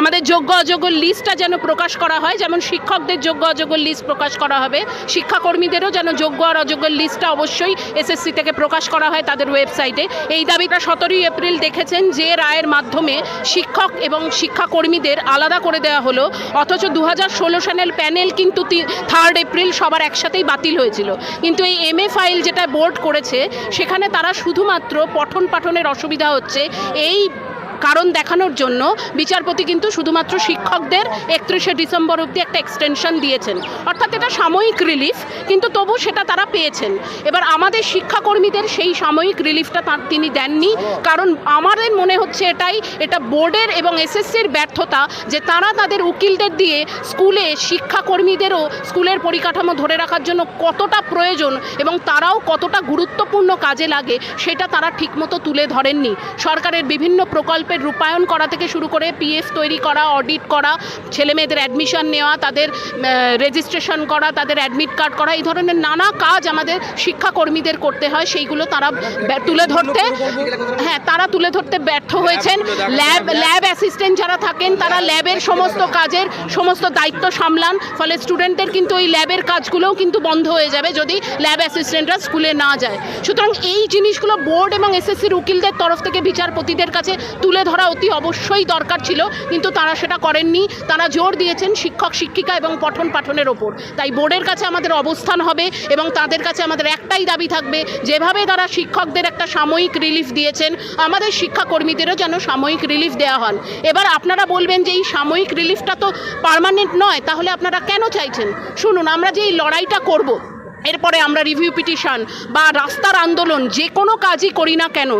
আমাদের যোগ্য অযোগ্য লিস্টটা যেন প্রকাশ করা হয়, যেমন শিক্ষকদের যোগ্য অযোগ্য লিস্ট প্রকাশ করা হবে, শিক্ষাকর্মীদেরও যেন যোগ্য আর অযোগ্য লিস্টটা অবশ্যই এসএসসি থেকে প্রকাশ করা হয় তাদের ওয়েবসাইটে। এই দাবিটা সতেরোই এপ্রিল দেখেছেন যে রায়ের মাধ্যমে শিক্ষক এবং শিক্ষাকর্মীদের আলাদা করে দেওয়া হলো, অথচ দু হাজার ষোলো সালের প্যানেল কিন্তু থার্ড এপ্রিল সবার একসাথেই বাতিল হয়েছিল। কিন্তু এই এম ফাইল যেটা বোর্ড করেছে, সেখানে তারা শুধুমাত্র পঠন পাঠনের অসুবিধা হচ্ছে, এই কারণ দেখানোর জন্য বিচারপতি কিন্তু শুধুমাত্র শিক্ষকদের একত্রিশে ডিসেম্বর অবধি একটা এক্সটেনশন দিয়েছেন। অর্থাৎ এটা সাময়িক রিলিফ কিন্তু তবু সেটা তারা পেয়েছেন। এবার আমাদের শিক্ষাকর্মীদের সেই সাময়িক রিলিফটা তার তিনি দেননি। কারণ আমাদের মনে হচ্ছে এটাই এটা বোর্ডের এবং এসএসসির ব্যর্থতা যে তারা তাদের উকিলদের দিয়ে স্কুলে শিক্ষাকর্মীদেরও স্কুলের পরিকাঠামো ধরে রাখার জন্য কতটা প্রয়োজন এবং তারাও কতটা গুরুত্বপূর্ণ কাজে লাগে, সেটা তারা ঠিকমতো তুলে ধরেননি। সরকারের বিভিন্ন প্রকল্পের রূপায়ণ করা থেকে শুরু করে পিএফ তৈরি করা অডিট করা ছেলেমেয়েদের অ্যাডমিশন নেওয়া তাদের রেজিস্ট্রেশন করা তাদের অ্যাডমিট কার্ড করা এই ধরনের নানা কাজ আমাদের শিক্ষাকর্মীদের করতে হয়। সেইগুলো তারা তুলে ধরতে হ্যাঁ তারা তুলে ধরতে ব্যর্থ হয়েছেন। ল্যাব ল্যাব অ্যাসিস্ট্যান্ট যারা থাকেন তারা ল্যাবের সমস্ত কাজের সমস্ত দায়িত্ব সামলান ফলে স্টুডেন্টদের কিন্তু ওই ল্যাবের কাজগুলোও কিন্তু বন্ধ হয়ে যাবে যদি ল্যাব অ্যাসিস্ট্যান্টরা স্কুলে না যায়। সুতরাং এই জিনিসগুলো বোর্ড এবং এসএসসির উকিলদের তরফ থেকে বিচারপতিদের কাছে তুলে ধরা অতি অবশ্যই দরকার ছিল, কিন্তু তারা সেটা করেননি। তারা জোর দিয়েছেন শিক্ষক, শিক্ষিকা এবং পঠন পাঠনের ওপর। তাই বোর্ডের কাছে আমাদের অবস্থান হবে এবং তাদের কাছে আমাদের একটাই দাবি থাকবে, যেভাবে তারা শিক্ষকদের একটা সাময়িক রিলিফ দিয়েছেন, আমাদের শিক্ষাকর্মীদেরও যেন সাময়িক রিলিফ দেওয়া হন। এবার আপনারা বলবেন যে এই সাময়িক রিলিফটা তো পার্মানেন্ট নয়, তাহলে আপনারা কেন চাইছেন? শুনুন, আমরা যে এই লড়াইটা করব এরপরে আমরা রিভিউ পিটিশন বা রাস্তার আন্দোলন যে কোনো কাজই করি না কেন,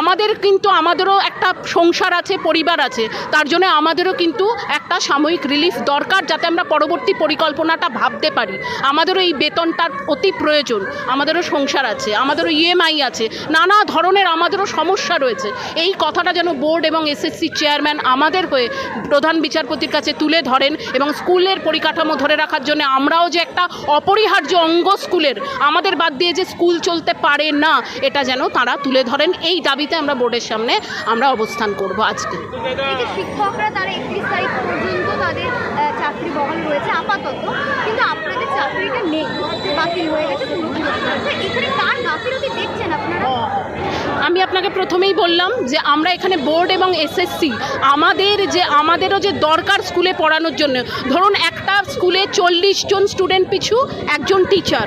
আমাদের কিন্তু আমাদেরও একটা সংসার আছে, পরিবার আছে, তার জন্য আমাদেরও কিন্তু একটা সাময়িক রিলিফ দরকার যাতে আমরা পরবর্তী পরিকল্পনাটা ভাবতে পারি। আমাদেরও এই বেতনটার অতি প্রয়োজন, আমাদেরও সংসার আছে, আমাদেরও ইএমআই আছে, নানা ধরনের আমাদেরও সমস্যা রয়েছে। এই কথাটা যেন বোর্ড এবং এসএসসি চেয়ারম্যান আমাদের হয়ে প্রধান বিচারপতির কাছে তুলে ধরেন এবং স্কুলের পরিকাঠামো ধরে রাখার জন্য আমরাও যে একটা অপরিহার্য অঙ্গ স্কুলের। আমাদের বাদ দিয়ে যে স্কুল চলতে পারে না এটা যেন তারা তুলে ধরেন। এই দাবিতে আমরা বোর্ডের সামনে আমরা অবস্থান করব আজকে। শিক্ষকরা তারা একত্রিশ তারিখ পর্যন্ত তাদের চাকরি বহাল রয়েছে আপাতত। কিন্তু আপনাদের চাকরিটা নেই বাতিল হয়ে গেছে এখানে কার গাফিলতি দেখছেন আপনারা? আমি আপনাকে প্রথমেই বললাম যে আমরা এখানে বোর্ড এবং এসএসসি আমাদের যে আমাদেরও যে দরকার স্কুলে পড়ানোর জন্য। ধরুন একটা স্কুলে চল্লিশ জন স্টুডেন্ট পিছু একজন টিচার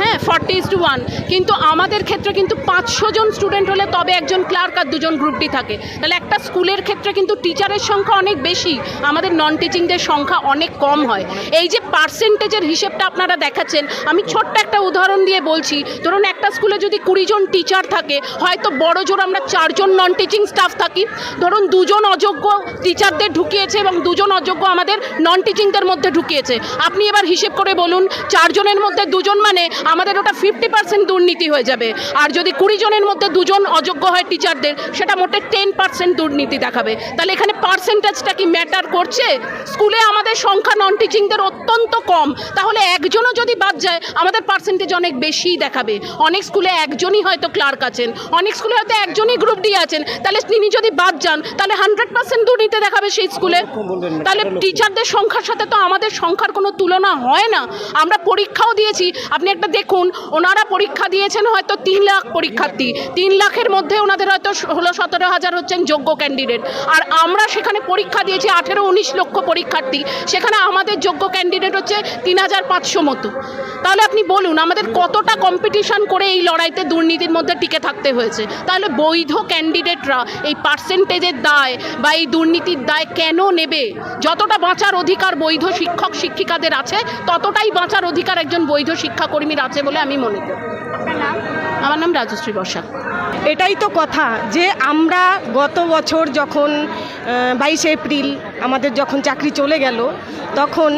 হ্যাঁ ফর্টি ইস টু ওয়ান কিন্তু আমাদের ক্ষেত্রে কিন্তু পাঁচশো জন স্টুডেন্ট হলে তবে একজন ক্লার্ক আর দুজন গ্রুপ ডি থাকে। তাহলে একটা স্কুলের ক্ষেত্রে কিন্তু টিচারের সংখ্যা অনেক বেশি। আমাদের নন টিচিংদের সংখ্যা অনেক কম হয়। এই যে পার্সেন্টেজের হিসেবটা আপনারা দেখাচ্ছেন, আমি ছোট্ট একটা উদাহরণ দিয়ে বলছি। ধরুন একটা স্কুলে যদি কুড়ি জন টিচার থাকে, হয়তো বড় জোর আমরা চারজন নন টিচিং স্টাফ থাকি। ধরুন দুজন অযোগ্য টিচারদের ঢুকিয়েছে এবং দুজন অযোগ্য আমাদের নন টিচিংদের মধ্যে ঢুকিয়েছে। আপনি এবার হিসেব করে বলুন চারজনের মধ্যে দুজন মানে আমাদের ওটা ফিফটি পার্সেন্ট দুর্নীতি হয়ে যাবে। আর যদি কুড়ি জনের মধ্যে দুজন অযোগ্য হয় টিচারদের সেটা মোটে টেন পার্সেন্ট দুর্নীতি দেখাবে। তাহলে এখানে পার্সেন্টেজটা কি ম্যাটার করছে? স্কুলে আমাদের সংখ্যা নন টিচিংদের অত্যন্ত কম। তাহলে একজনও যদি বাদ যায়, আমাদের পার্সেন্টেজ অনেক বেশিই দেখাবে। অনেক স্কুলে একজনই হয়তো ক্লার্ক আছেন, অনেক স্কুলে হয়তো একজনই গ্রুপ ডি আছেন। তাহলে তিনি যদি বাদ যান, তাহলে হান্ড্রেড পার্সেন্ট দুর্নীতি দেখাবে সেই স্কুলে। তাহলে টিচারদের সংখ্যার সাথে তো আমাদের সংখ্যার কোনো তুলনা হয় না। আমরা পরীক্ষাও দিয়েছি, আপনি একটা দেখুন, ওনারা পরীক্ষা দিয়েছেন হয়তো তিন লাখ পরীক্ষার্থী। তিন লাখের মধ্যে ওনাদের হয়তো ষোলো সতেরো হাজার হচ্ছেন যোগ্য ক্যান্ডিডেট আর আমরা সেখানে পরীক্ষা দিয়েছি আঠেরো উনিশ লক্ষ পরীক্ষার্থী। সেখানে আমাদের যোগ্য ক্যান্ডিডেট হচ্ছে তিন হাজার পাঁচশো মতো। তাহলে আপনি বলুন, আমাদের কতটা কম্পিটিশন করে এই লড়াইতে দুর্নীতির মধ্যে টিকে থাকতে হয়েছে? তাহলে বৈধ ক্যান্ডিডেটরা এই পার্সেন্টেজের দায় বা এই দুর্নীতির দায় কেন নেবে? যতটা বাঁচার অধিকার বৈধ শিক্ষক, শিক্ষিকাদের আছে, ততটাই বাঁচার অধিকার একজন বৈধ শিক্ষাকর্মীর আছে বলে আমি মনে করি। আমার নাম রাজশ্রী বসাক এটাই তো কথা যে আমরা গত বছর যখন বাইশে এপ্রিল আমাদের যখন চাকরি চলে গেল তখন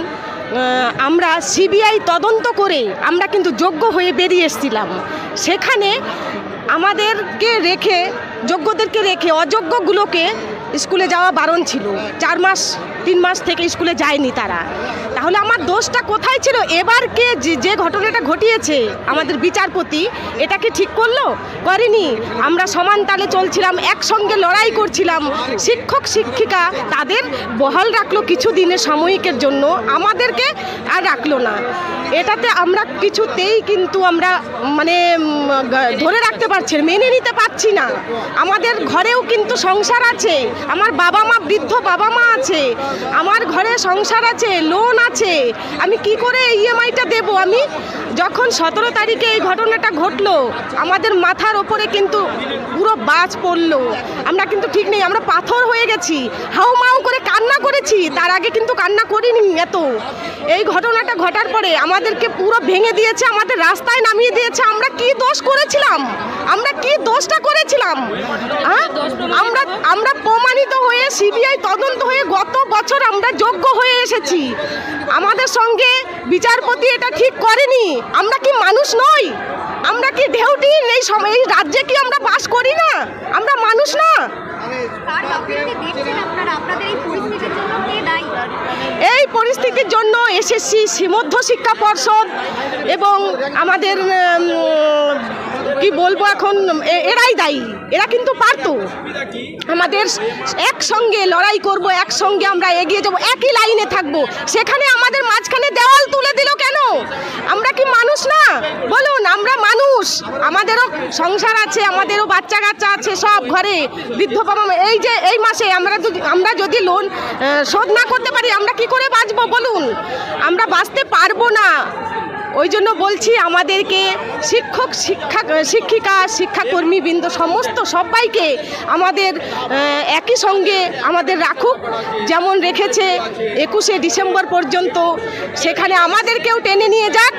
আমরা সিবিআই তদন্ত করে আমরা কিন্তু যোগ্য হয়ে বেরিয়ে এসেছিলাম। সেখানে আমাদেরকে রেখে যোগ্যদেরকে রেখে অযোগ্যগুলোকে স্কুলে যাওয়া বারণ ছিল। চার মাস, তিন মাস থেকে স্কুলে যায়নি তারা। তাহলে আমার দোষটা কোথায় ছিল? এবার কে যে- ঘটনাটা ঘটিয়েছে আমাদের বিচারপতি, এটা কি ঠিক করল? করেনি। আমরা সমান তালে চলছিলাম, একসঙ্গে লড়াই করছিলাম। শিক্ষক, শিক্ষিকা তাদের বহাল রাখল কিছু দিনের সাময়িকের জন্য। আমাদেরকে আর রাখল না। এটাতে আমরা কিছুতেই কিন্তু আমরা মানে ধরে রাখতে পারছি মেনে নিতে পারছি না। আমাদের ঘরেও কিন্তু সংসার আছে। আমার বাবা মা বৃদ্ধ বাবা মা আছে, আমার ঘরে সংসার আছে লোন আছে, আমি কি করে ইএমআইটা দেব? আমি যখন সতেরো তারিখে এই ঘটনাটা ঘটলো, আমাদের মাথার ওপরে কিন্তু পুরো বাজ পড়ল। আমরা কিন্তু ঠিক নেই, আমরা পাথর হয়ে গেছি, হাউ মাউ করে কান্না করেছি, তার আগে কিন্তু কান্না করিনি এত। এই ঘটনাটা ঘটার পরে আমাদেরকে পুরো ভেঙে দিয়েছে, আমাদের রাস্তায় নামিয়ে দিয়েছে, আমরা কি দোষ করেছিলাম? আমরা কি দোষটা করেছিলাম? আমরা আমরা প্রমাণিত হয়ে সিবিআই তদন্ত হয়ে গত বছর আমরা যোগ্য হয়ে এসেছি। আমাদের সঙ্গে বিচারপতি এটা ঠিক করেনি। আমরা কি মানুষ নই? আমরা কি ঢেউটি? এই সময় এই রাজ্যে কি আমরা বাস করি না? আমরা মানুষ না। এই পরিস্থিতির জন্য এসএসসি মধ্য শিক্ষা পর্ষদ এবং আমাদের কি বলব এখন? এরাই দায়ী। এরা কিন্তু পারতো। আমাদের একসঙ্গে লড়াই করব, একসঙ্গে আমরা এগিয়ে যাব, একই লাইনে থাকব। সেখানে আমাদের মাঝখানে দেওয়াল তুলে দিল কেন? আমরা কি মানুষ না? বলুন, আমরা মানুষ। আমাদেরও সংসার আছে, আমাদেরও বাচ্চা কাচ্চা আছে সব ঘরে। বৃদ্ধ বাবা এই যে এই মাসে আমরা যদি আমরা যদি লোন শোধ না করতে পারি, আমরা কি করে বাঁচবো বলুন? আমরা বাঁচতে পারব না। ওই জন্য বলছি আমাদেরকে শিক্ষক, শিক্ষা, শিক্ষিকা শিক্ষাকর্মীবৃন্দ সমস্ত সবাইকে আমাদের একই সঙ্গে আমাদের রাখুক। যেমন রেখেছে একুশে ডিসেম্বর পর্যন্ত, সেখানে আমাদেরকেও টেনে নিয়ে যাক।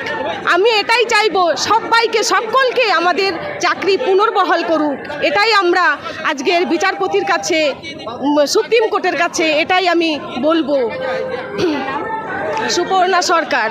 আমি এটাই চাইব, সবাইকে, সকলকে আমাদের চাকরি পুনর্বহাল করুক। এটাই আমরা আজকের বিচারপতির কাছে সুপ্রিম কোর্টের কাছে এটাই আমি বলব। সুপর্ণা সরকার।